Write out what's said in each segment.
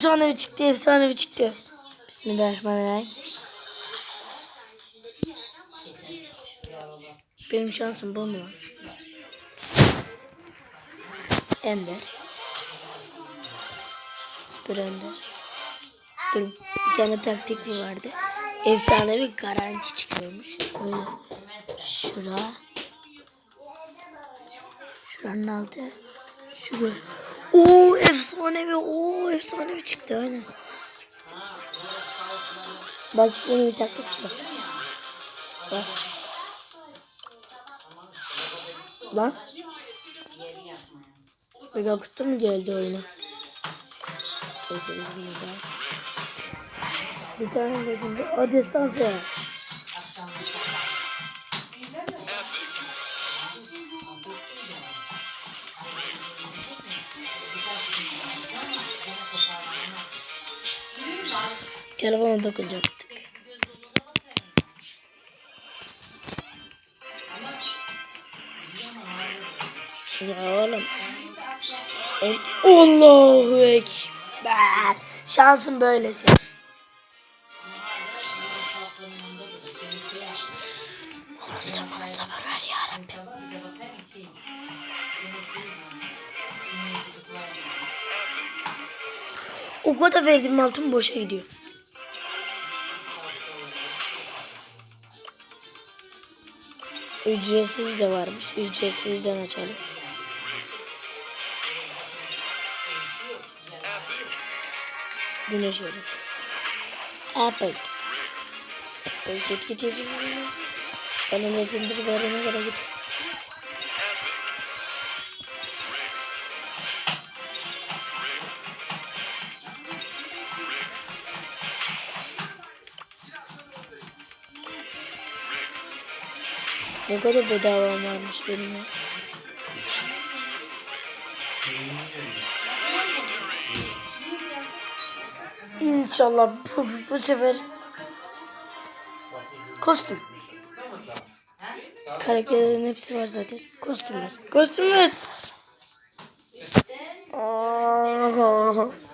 Efsanevi çıktı, efsanevi çıktı. Bismillahirrahmanirrahim. Benim şansım bu mu? Ender. Süper Ender. Dur bir tane taktik mi vardı? Efsanevi garanti çıkıyormuş. Öyle. Şura. Şuranın altı. Şuraya. Oo efsanevi. Oo efsanevi çıktı aynen. Bak yeni bir taktik işte. Bas. Lan. Mega kutu mu geldi oyuna? Neyse biz bunu. Bir tane dedim. O distansı. Telefona dokunacaktık. Ya oğlum. En Allahu Ekber. Şansın böylesi. Oğlum sen. O kadar verdiğim altın boşa gidiyor. Ücretsiz de varmış. Ücretsizden açalım. Güneş yaradı. Apple. Apple git git git. git. Bana legendary verene kadar git. Ne kadar bedavam varmış benim ya. İnşallah bu, bu sefer kostüm. Karakterlerin hepsi var zaten. Kostümler. Kostümler. Aa.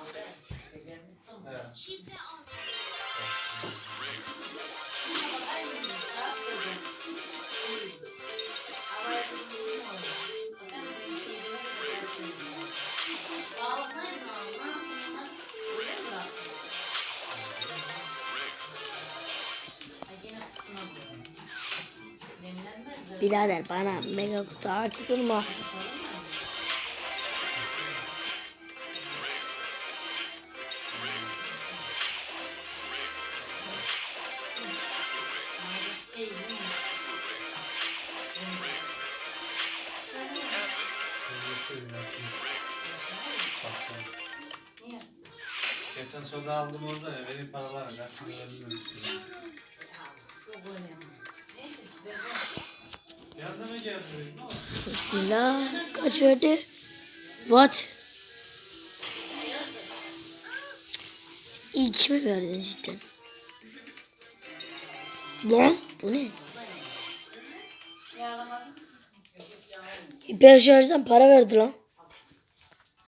Birader bana mega kutu açtırma. Geçen soda aldım orada ya benim paralar ne kullanıyorum. Yardıma geldi. Bismillah. Kaç verdi? What? İyi kime verdin cidden? Lan bu ne? Hiper şarjdan para verdi lan.